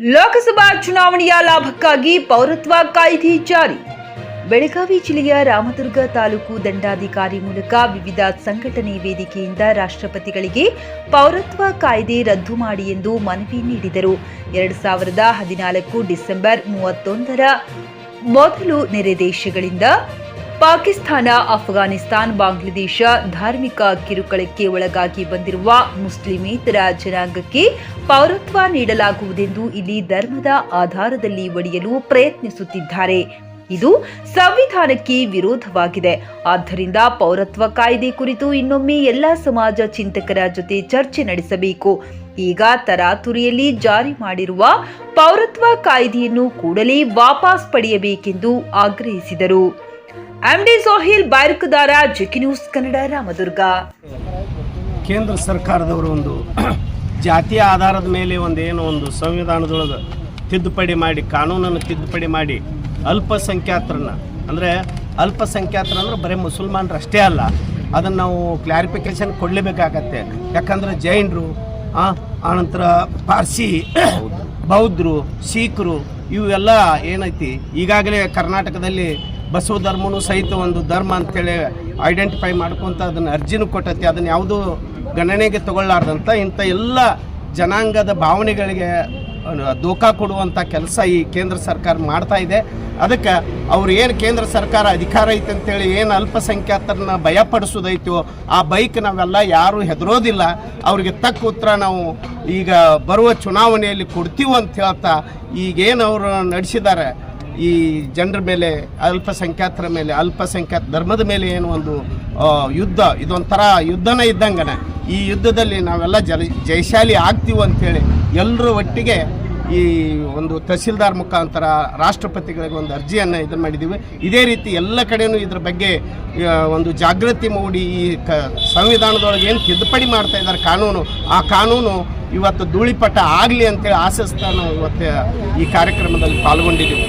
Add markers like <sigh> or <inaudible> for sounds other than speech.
ಲೋಕಸಭಾ ಚುನಾವಣೆಯ ಲಾಭಕ್ಕಾಗಿ ಪೌರತ್ವ ಕಾಯ್ದೆ ಜಾರಿ. ಬೆಳಗಾವಿ ಜಿಲ್ಲೆಯ ರಾಮದುರ್ಗ ತಾಲೂಕು ದಂಡಾಧಿಕಾರಿ ಮೂಲಕ ವಿವಿಧ ಸಂಘಟನೆ ವೇದಿಕೆಯಿಂದ ರಾಷ್ಟ್ರಪತಿಗಳಿಗೆ ಪೌರತ್ವ ಕಾಯ್ದೆ ರದ್ದು ಮಾಡಿ ಎಂದು ಮನವಿ ನೀಡಿದರು. ಎರಡು ಸಾವಿರದ ಹದಿನಾಲ್ಕು ಡಿಸೆಂಬರ್ ಮೂವತ್ತೊಂದರ ಮೊದಲು ನೆರೆ ದೇಶಗಳಿಂದ ಪಾಕಿಸ್ತಾನ, ಅಫ್ಘಾನಿಸ್ತಾನ್, ಬಾಂಗ್ಲಾದೇಶ ಧಾರ್ಮಿಕ ಕಿರುಕುಳಕ್ಕೆ ಒಳಗಾಗಿ ಬಂದಿರುವ ಮುಸ್ಲಿಮೇತರ ಜನಾಂಗಕ್ಕೆ ಪೌರತ್ವ ನೀಡಲಾಗುವುದೆಂದು ಇಲ್ಲಿ ಧರ್ಮದ ಆಧಾರದಲ್ಲಿ ಒಡೆಯಲು ಪ್ರಯತ್ನಿಸುತ್ತಿದ್ದಾರೆ. ಇದು ಸಂವಿಧಾನಕ್ಕೆ ವಿರೋಧವಾಗಿದೆ. ಆದ್ದರಿಂದ ಪೌರತ್ವ ಕಾಯ್ದೆ ಕುರಿತು ಇನ್ನೊಮ್ಮೆ ಎಲ್ಲ ಸಮಾಜ ಚಿಂತಕರ ಜೊತೆ ಚರ್ಚೆ ನಡೆಸಬೇಕು. ಈಗ ತರಾತುರಿಯಲ್ಲಿ ಜಾರಿ ಮಾಡಿರುವ ಪೌರತ್ವ ಕಾಯ್ದೆಯನ್ನು ಕೂಡಲೇ ವಾಪಸ್ ಪಡೆಯಬೇಕೆಂದು ಆಗ್ರಹಿಸಿದರು. ಎಂಡಿ ಸೋಹಿಲ್ ಬಾಯ್ರುಕದಾರ ಜೆಕಿ ನ್ಯೂಸ್ ಕನ್ನಡ ರಾಮದುರ್ಗ. ಕೇಂದ್ರ ಸರ್ಕಾರದವರು ಒಂದು <clears throat> ಜಾತಿಯ ಆಧಾರದ ಮೇಲೆ ಒಂದು ಏನು ಒಂದು ಸಂವಿಧಾನದೊಳಗೆ ತಿದ್ದುಪಡಿ ಮಾಡಿ ಕಾನೂನನ್ನು ತಿದ್ದುಪಡಿ ಮಾಡಿ ಅಲ್ಪಸಂಖ್ಯಾತರನ್ನ ಅಂದರೆ ಅಲ್ಪಸಂಖ್ಯಾತರ ಅಂದ್ರೆ ಬರೀ ಮುಸಲ್ಮಾನರು ಅಷ್ಟೇ ಅಲ್ಲ ಅದನ್ನು ನಾವು ಕ್ಲಾರಿಫಿಕೇಶನ್ ಕೊಡಲೇಬೇಕಾಗತ್ತೆ. ಯಾಕಂದ್ರೆ ಜೈನರು ಆನಂತರ ಪಾರ್ಸಿ ಬೌದ್ಧರು ಸಿಖ್ರು ಇವೆಲ್ಲ ಏನೈತಿ? ಈಗಾಗಲೇ ಕರ್ನಾಟಕದಲ್ಲಿ ಬಸವ ಧರ್ಮನೂ ಸಹಿತ ಒಂದು ಧರ್ಮ ಅಂತೇಳಿ ಐಡೆಂಟಿಫೈ ಮಾಡ್ಕೊತ ಅದನ್ನು ಅರ್ಜಿನೂ ಕೊಟ್ಟತಿ. ಅದನ್ನು ಯಾವುದೂ ಗಣನೆಗೆ ತಗೊಳ್ಳಾರ್ದಂಥ ಇಂಥ ಎಲ್ಲ ಜನಾಂಗದ ಭಾವನೆಗಳಿಗೆ ದೋಖ ಕೊಡುವಂಥ ಕೆಲಸ ಈ ಕೇಂದ್ರ ಸರ್ಕಾರ ಮಾಡ್ತಾ ಇದೆ. ಅದಕ್ಕೆ ಅವ್ರು ಏನು ಕೇಂದ್ರ ಸರ್ಕಾರ ಅಧಿಕಾರ ಐತೆ ಅಂತೇಳಿ ಏನು ಅಲ್ಪಸಂಖ್ಯಾತರನ್ನ ಭಯಪಡಿಸೋದೈತೋ ಆ ಬೈಕ್ ನಾವೆಲ್ಲ ಯಾರೂ ಹೆದರೋದಿಲ್ಲ. ಅವ್ರಿಗೆ ತಕ್ಕ ಉತ್ತರ ನಾವು ಈಗ ಬರುವ ಚುನಾವಣೆಯಲ್ಲಿ ಕೊಡ್ತೀವಿ ಅಂತ ಹೇಳ್ತಾ ಈಗೇನು ಅವರು ನಡೆಸಿದ್ದಾರೆ ಈ ಜನರ ಮೇಲೆ, ಅಲ್ಪಸಂಖ್ಯಾತರ ಮೇಲೆ, ಅಲ್ಪಸಂಖ್ಯಾತ ಧರ್ಮದ ಮೇಲೆ ಏನು ಒಂದು ಯುದ್ಧ, ಇದೊಂಥರ ಯುದ್ಧನೇ ಇದ್ದಂಗನೆ. ಈ ಯುದ್ಧದಲ್ಲಿ ನಾವೆಲ್ಲ ಜಲ, ಜಯಶಾಲಿ ಆಗ್ತೀವಿ ಅಂಥೇಳಿ ಎಲ್ಲರೂ ಒಟ್ಟಿಗೆ ಈ ಒಂದು ತಹಸೀಲ್ದಾರ್ ಮುಖಾಂತರ ರಾಷ್ಟ್ರಪತಿಗಳಿಗೆ ಒಂದು ಅರ್ಜಿಯನ್ನು ಇದು ಮಾಡಿದ್ದೀವಿ. ಇದೇ ರೀತಿ ಎಲ್ಲ ಕಡೆನೂ ಇದ್ರ ಬಗ್ಗೆ ಒಂದು ಜಾಗೃತಿ ಮೂಡಿ ಈ ಕ, ಸಂವಿಧಾನದೊಳಗೆ ಏನು ತಿದ್ದುಪಡಿ ಮಾಡ್ತಾ ಇದ್ದಾರೆ ಕಾನೂನು, ಆ ಕಾನೂನು ಇವತ್ತು ಧೂಳಿಪಟ್ಟ ಆಗಲಿ ಅಂತೇಳಿ ಆಶಿಸ್ತಾ ನಾವು ಇವತ್ತು ಈ ಕಾರ್ಯಕ್ರಮದಲ್ಲಿ ಪಾಲ್ಗೊಂಡಿದ್ದೀವಿ.